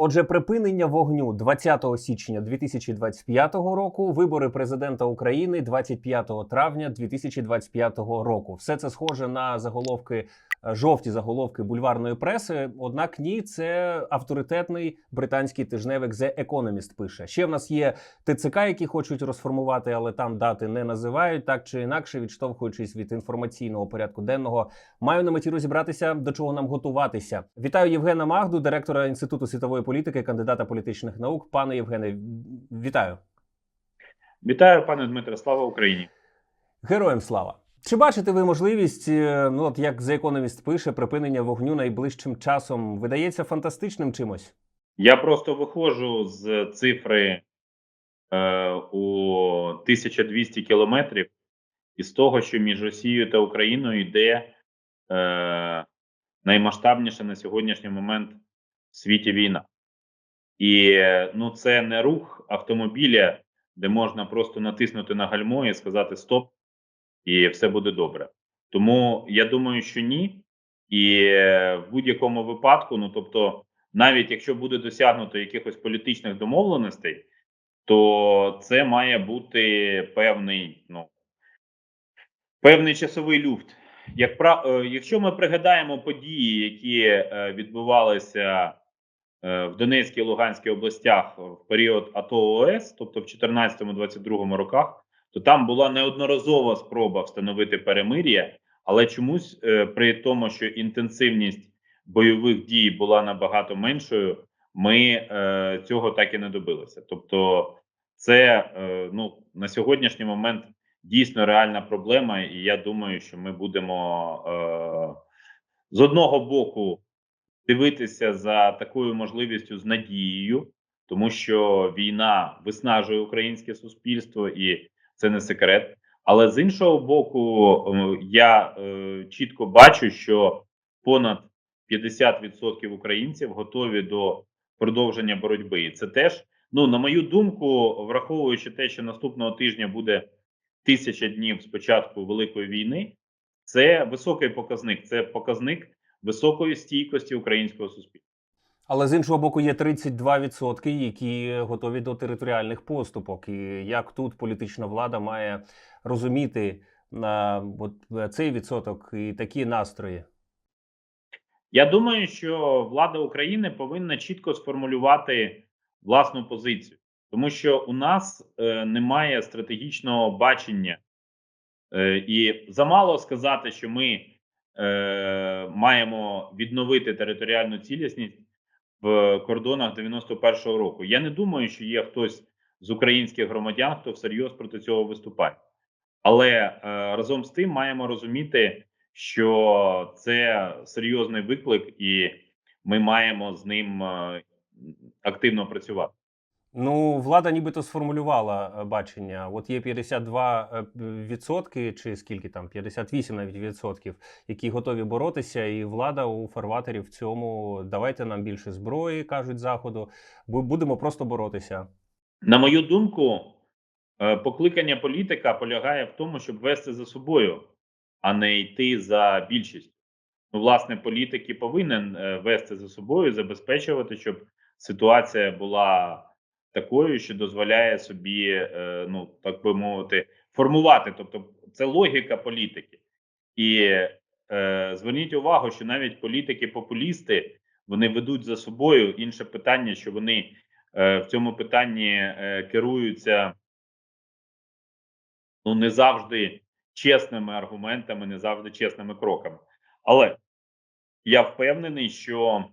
Отже, припинення вогню 20 січня 2025 року, вибори президента України 25 травня 2025 року. Все це схоже на заголовки е, жовті заголовки бульварної преси. Однак ні, це авторитетний британський тижневик The Economist пише. Ще в нас є ТЦК, які хочуть розформувати, але там дати не називають так чи інакше, відштовхуючись від інформаційного порядку денного. Маю на меті розібратися, до чого нам готуватися. Вітаю Євгена Магду, директора інституту світової політики, кандидата політичних наук. Пане Євгене, вітаю. Вітаю, пане Дмитре. Слава Україні. Героям слава. Чи бачите ви можливість, е, ну от як The Economist пише, припинення вогню найближчим часом видається фантастичним чимось? Я просто виходжу з цифри е, у 1200 кілометрів із того, що між Росією та Україною йде е, наймасштабніша на сьогоднішній момент в світі війна. І ну, це не рух автомобіля, де можна просто натиснути на гальмо і сказати стоп, і все буде добре. Тому я думаю, що ні. І е, в будь-якому випадку, ну тобто, навіть якщо буде досягнуто якихось політичних домовленостей, то це має бути певний, ну певний часовий люфт. Як е, якщо ми пригадаємо події, які е, відбувалися в Донецькій і Луганській областях в період АТО ОС, тобто в 2014-2022 роках, то там була неодноразова спроба встановити перемир'я, але чомусь е, при тому, що інтенсивність бойових дій була набагато меншою, ми е, цього так і не добилися. Тобто, це е, ну на сьогоднішній момент дійсно реальна проблема, і я думаю, що ми будемо е, з одного боку дивитися за такою можливістю з надією, тому що війна виснажує українське суспільство, і це не секрет. Але з іншого боку, я е, чітко бачу, що понад 50% українців готові до продовження боротьби, і це теж, ну на мою думку, враховуючи те, що наступного тижня буде тисяча днів з початку великої війни, це високий показник. Це показник високої стійкості українського суспільства. Але з іншого боку, є 32%, які готові до територіальних поступок. І як тут політична влада має розуміти на цей відсоток і такі настрої? Я думаю, що влада України повинна чітко сформулювати власну позицію, тому що у нас е, немає стратегічного бачення, е, і замало сказати, що ми е, маємо відновити територіальну цілісність в кордонах 91-го року. Я не думаю, що є хтось з українських громадян, хто всерйоз проти цього виступає. Але е, разом з тим маємо розуміти, що це серйозний виклик, і ми маємо з ним е, активно працювати. Ну, влада нібито сформулювала е, бачення. От є 52 відсотки, чи скільки там 58 навіть відсотків, які готові боротися, і влада у фарватері в цьому давайте нам більше зброї, кажуть заходу. Будемо просто боротися. На мою думку, е, покликання політика полягає в тому, щоб вести за собою, а не йти за більшістю. Ну, власне, політик повинен е, вести за собою, забезпечувати, щоб ситуація була такою, що дозволяє собі, е, ну так би мовити, формувати. Тобто, це логіка політики. І е, зверніть увагу, що навіть політики-популісти вони ведуть за собою інше питання, що вони е, в цьому питанні е, керуються ну не завжди чесними аргументами, не завжди чесними кроками. Але я впевнений, що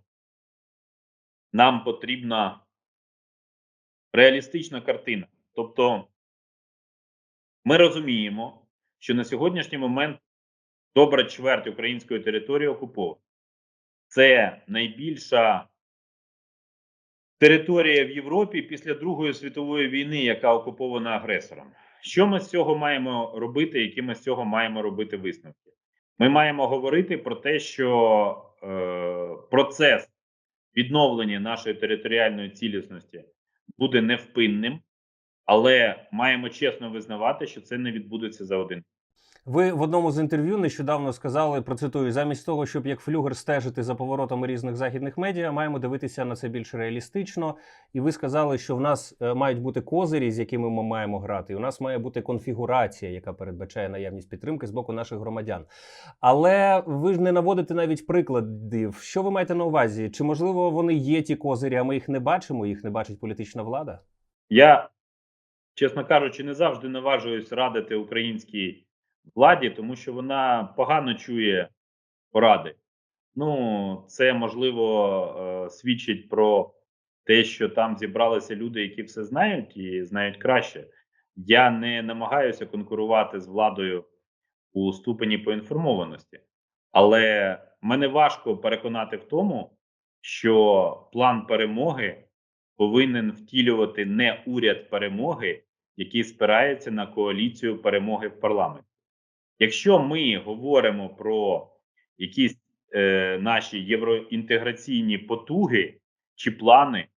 нам потрібна реалістична картина. Тобто, ми розуміємо, що на сьогоднішній момент добра чверть української території окупована. Це найбільша територія в Європі після Другої світової війни, яка окупована агресором. Що ми з цього маємо робити? Які ми з цього маємо робити висновки? Ми маємо говорити про те, що е, процес відновлення нашої територіальної цілісності буде невпинним, але маємо чесно визнавати, що це не відбудеться за один. Ви в одному з інтерв'ю нещодавно сказали, процитую, замість того, щоб як флюгер стежити за поворотами різних західних медіа, маємо дивитися на це більш реалістично. І ви сказали, що в нас е, мають бути козирі, з якими ми маємо грати. І у нас має бути конфігурація, яка передбачає наявність підтримки з боку наших громадян. Але ви ж не наводите навіть прикладів. Що ви маєте на увазі? Чи можливо вони є ті козирі, а ми їх не бачимо? Їх не бачить політична влада? Я, чесно кажучи, не завжди наважуюсь радити українській владі, тому що вона погано чує поради. Ну, це можливо е, свідчить про те, що там зібралися люди, які все знають і знають краще. Я не намагаюся конкурувати з владою у ступені поінформованості, але мене важко переконати в тому, що план перемоги повинен втілювати не уряд перемоги, який спирається на коаліцію перемоги в парламенті. Якщо ми говоримо про якісь е, наші євроінтеграційні потуги чи плани,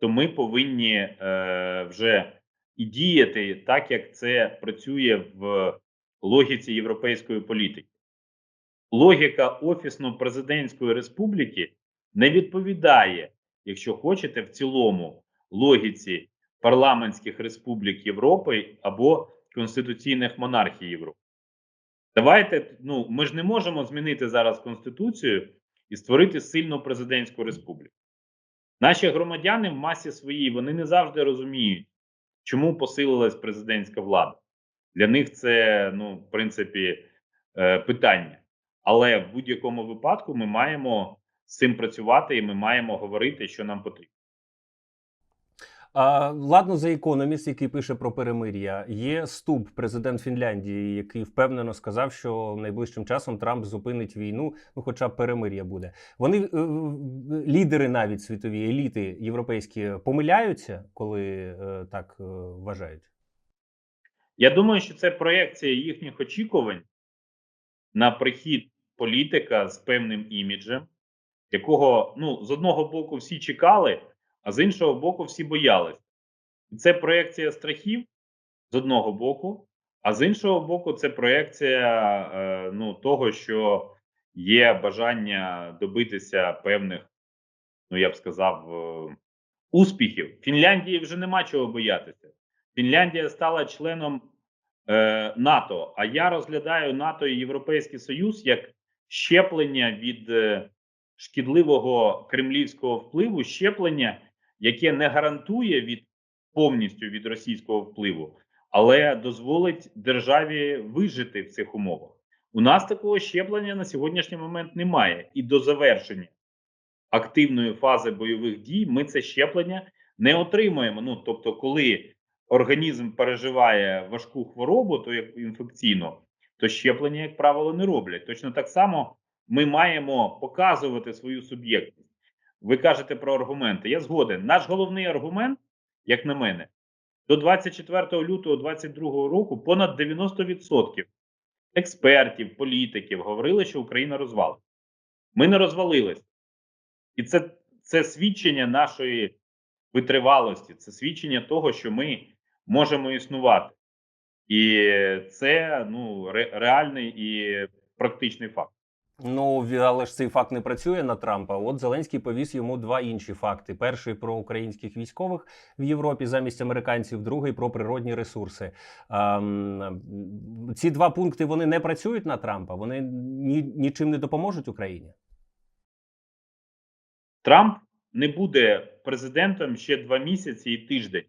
то ми повинні е, вже і діяти так, як це працює в логіці європейської політики. Логіка офісно-президентської республіки не відповідає, якщо хочете, в цілому логіці парламентських республік Європи або конституційних монархій Європи. Давайте ну ми ж не можемо змінити зараз конституцію і створити сильну президентську республіку. Наші громадяни в масі своїй вони не завжди розуміють, чому посилилась президентська влада. Для них це, ну, в принципі, е, питання. Але в будь-якому випадку ми маємо з цим працювати, і ми маємо говорити, що нам потрібно. А, ладно, за економіст, який пише про перемир'я, є Стуб, президент Фінляндії, який впевнено сказав, що найближчим часом Трамп зупинить війну, ну хоча б перемир'я буде. Вони е, лідери, навіть світові еліти європейські, помиляються, коли е, так е, вважають. Я думаю, що це проекція їхніх очікувань на прихід політика з певним іміджем, якого ну з одного боку всі чекали, а з іншого боку, всі боялись. І це проекція страхів з одного боку, а з іншого боку, це проекція е, ну, того, що є бажання добитися певних, ну я б сказав, е, успіхів. Фінляндії вже нема чого боятися. Фінляндія стала членом е, НАТО. А я розглядаю НАТО і Європейський Союз як щеплення від шкідливого кремлівського впливу, щеплення, яке не гарантує від повністю від російського впливу, але дозволить державі вижити в цих умовах. У нас такого щеплення на сьогоднішній момент немає, і до завершення активної фази бойових дій ми це щеплення не отримуємо. Ну тобто, коли організм переживає важку хворобу, то як інфекційну, то щеплення, як правило, не роблять. Точно так само ми маємо показувати свою суб'єктність. Ви кажете про аргументи. Я згоден. Наш головний аргумент, як на мене, до 24 лютого 2022 року понад 90% експертів, політиків говорили, що Україна розвалиться. Ми не розвалились. І це, це свідчення нашої витривалості, це свідчення того, що ми можемо існувати. І це ну, ре, реальний і практичний факт. Ну але ж цей факт не працює на Трампа. От Зеленський повіз йому два інші факти: перший про українських військових в Європі замість американців, другий про природні ресурси. Ем, ці два пункти вони не працюють на Трампа. Вони ні, нічим не допоможуть Україні. Трамп не буде президентом ще два місяці і тиждень.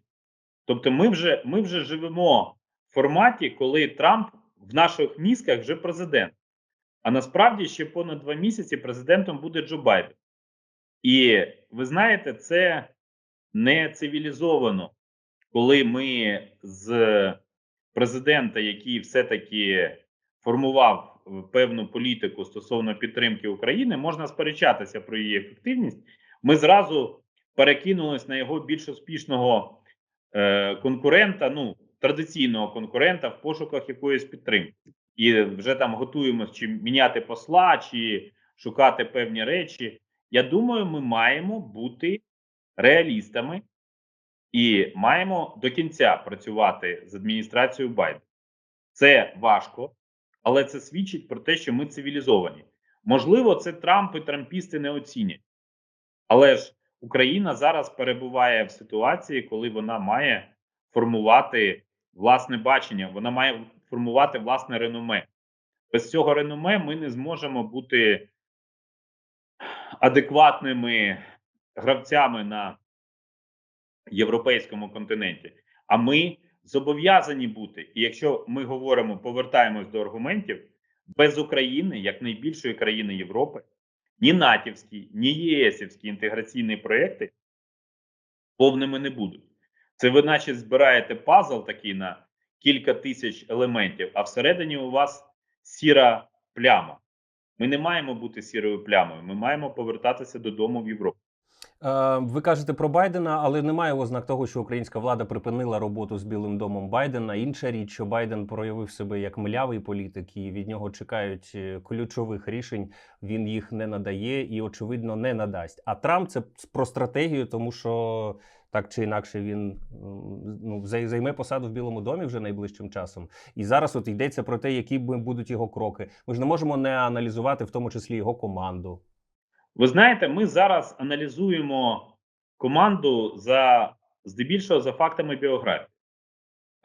Тобто, ми вже ми вже живемо в форматі, коли Трамп в наших мізках вже президент. А насправді ще понад два місяці президентом буде Джо Байден. І ви знаєте, це не цивілізовано, коли ми з президента, який все-таки формував певну політику стосовно підтримки України, можна сперечатися про її ефективність. Ми зразу перекинулись на його більш успішного е, конкурента, ну традиційного конкурента в пошуках якоїсь підтримки і вже там готуємося чи міняти посла, чи шукати певні речі. Я думаю, ми маємо бути реалістами і маємо до кінця працювати з адміністрацією Байдена. Це важко, але це свідчить про те, що ми цивілізовані. Можливо, це Трамп і трампісти не оцінять. Але ж Україна зараз перебуває в ситуації, коли вона має формувати власне бачення, вона має формувати власне реноме. Без цього реноме ми не зможемо бути адекватними гравцями на європейському континенті. А ми зобов'язані бути. І якщо ми говоримо, повертаємось до аргументів, без України, як найбільшої країни Європи, ні натівські, ні ЄСівські інтеграційні проекти повними не будуть. Це ви, наче, збираєте пазл такий на кілька тисяч елементів, а всередині у вас сіра пляма. Ми не маємо бути сірою плямою. Ми маємо повертатися додому в Європу. Е, Ви кажете про Байдена, але немає ознак того, що українська влада припинила роботу з Білим домом Байдена. Інша річ, що Байден проявив себе як млявий політик, і від нього чекають е, ключових рішень. Він їх не надає і, очевидно, не надасть. А Трамп це про стратегію, тому що так чи інакше він ну займе посаду в Білому домі вже найближчим часом. І зараз от йдеться про те, які будуть його кроки. Ми ж не можемо не аналізувати, в тому числі його команду. Ви знаєте, ми зараз аналізуємо команду за здебільшого за фактами біографії.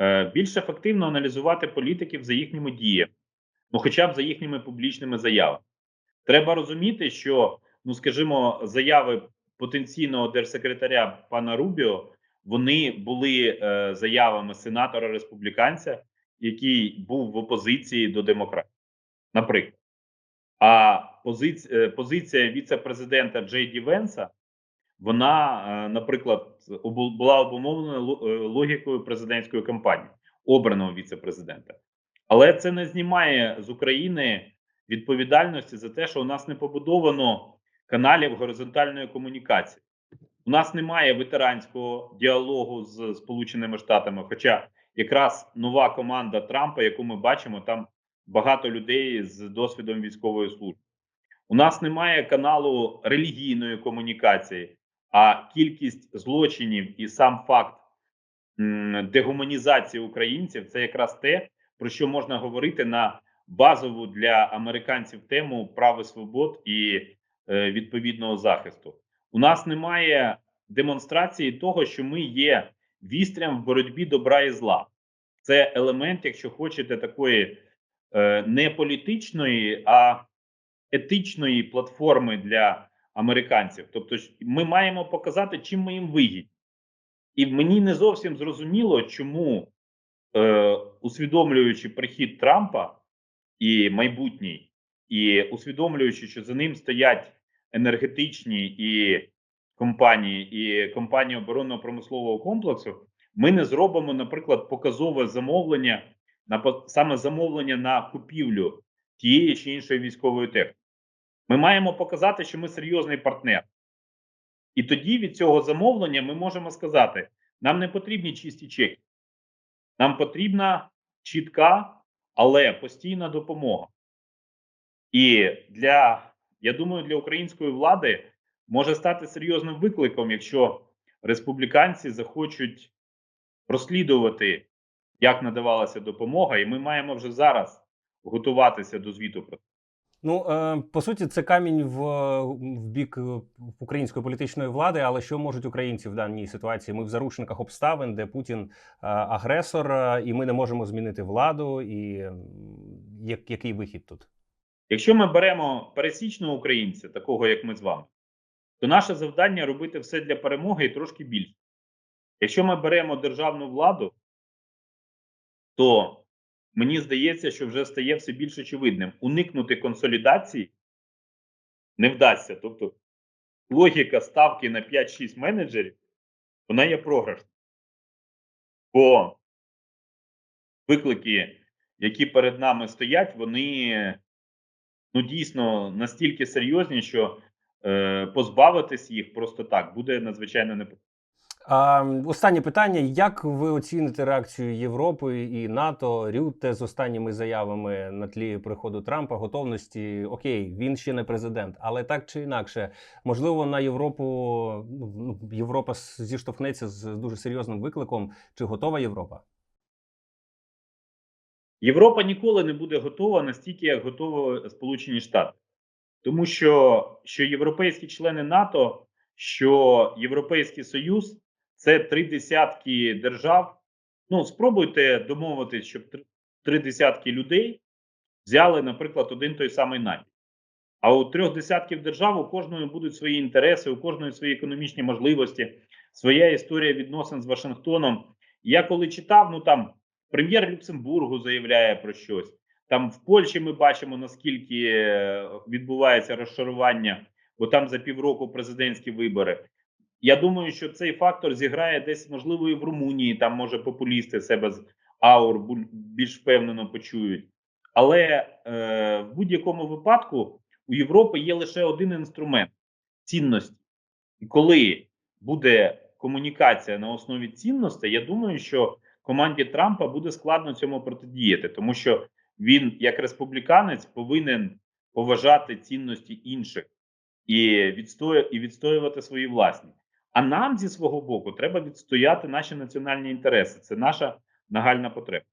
Е, більш ефективно аналізувати політиків за їхніми діями, ну хоча б за їхніми публічними заявами. Треба розуміти, що, ну скажімо, заяви потенційного держсекретаря пана Рубіо вони були е, заявами сенатора республіканця, який був в опозиції до демократів, наприклад. А позиція, позиція віце-президента Джей Ді Венса, вона, е, наприклад, була обумовлена е, логікою президентської кампанії, обраного віце-президента. Але це не знімає з України відповідальності за те, що у нас не побудовано каналів горизонтальної комунікації. У нас немає ветеранського діалогу з Сполученими Штатами. Хоча якраз нова команда Трампа, яку ми бачимо, там багато людей з досвідом військової служби. У нас немає каналу релігійної комунікації, а кількість злочинів і сам факт дегуманізації українців це якраз те, про що можна говорити на базову для американців тему прав свобод і відповідного захисту. У нас немає демонстрації того, що ми є вістрям в боротьбі добра і зла. Це елемент, якщо хочете, такої е, не політичної, а етичної платформи для американців. Тобто, ми маємо показати, чим ми їм вигідні. І мені не зовсім зрозуміло, чому, е, усвідомлюючи прихід Трампа і майбутній, і усвідомлюючи, що за ним стоять енергетичні і компанії, і компанії оборонно-промислового комплексу, ми не зробимо, наприклад, показове замовлення на саме замовлення на купівлю тієї чи іншої військової техніки. Ми маємо показати, що ми серйозний партнер. І тоді від цього замовлення ми можемо сказати: нам не потрібні чисті чеки, нам потрібна чітка, але постійна допомога. І для, я думаю, для української влади може стати серйозним викликом, якщо республіканці захочуть розслідувати, як надавалася допомога, і ми маємо вже зараз готуватися до звіту про це. Ну е, по суті, це камінь в, в бік е, української політичної влади. Але що можуть українці в даній ситуації? Ми в заручниках обставин, де Путін е, агресор, і ми не можемо змінити владу. І як, який вихід тут? Якщо ми беремо пересічного українця, такого як ми з вами, то наше завдання робити все для перемоги і трошки більше. Якщо ми беремо державну владу, то мені здається, що вже стає все більш очевидним. Уникнути консолідації не вдасться. Тобто логіка ставки на 5-6 менеджерів, вона є програшна. Бо виклики, які перед нами стоять, вони ну дійсно настільки серйозні, що е, позбавитись їх просто так буде надзвичайно непросто. А, останнє питання: як ви оціните реакцію Європи і НАТО Рюте з останніми заявами на тлі приходу Трампа, готовності? Окей, він ще не президент, але так чи інакше, можливо, на Європу ну, ну, Європа зіштовхнеться з дуже серйозним викликом. Чи готова Європа? Європа ніколи не буде готова настільки, як готові Сполучені Штати, тому що, що європейські члени НАТО, що Європейський Союз це три десятки держав. Ну, спробуйте домовитись, щоб три, десятки людей взяли, наприклад, один той самий напій. А у трьох десятків держав у кожної будуть свої інтереси, у кожної свої економічні можливості, своя історія відносин з Вашингтоном. Я коли читав, ну там прем'єр Люксембургу заявляє про щось. Там в Польщі ми бачимо наскільки е, відбувається розшарування, бо там за півроку президентські вибори. Я думаю, що цей фактор зіграє десь, можливо, і в Румунії. Там може популісти себе з аур більш впевнено почують. Але е, в будь-якому випадку у Європи є лише один інструмент цінності. І коли буде комунікація на основі цінностей, я думаю, що команді Трампа буде складно цьому протидіяти, тому що він, як республіканець, повинен поважати цінності інших і відстоя, і відстоювати свої власні. А нам зі свого боку треба відстояти наші національні інтереси. Це наша нагальна потреба.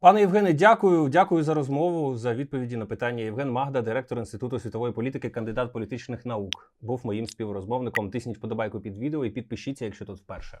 Пане Євгене, дякую. Дякую за розмову, за відповіді на питання. Євген Магда, директор Інституту світової політики, кандидат політичних наук, був моїм співрозмовником. Тисніть подобайку під відео і підпишіться, якщо тут вперше.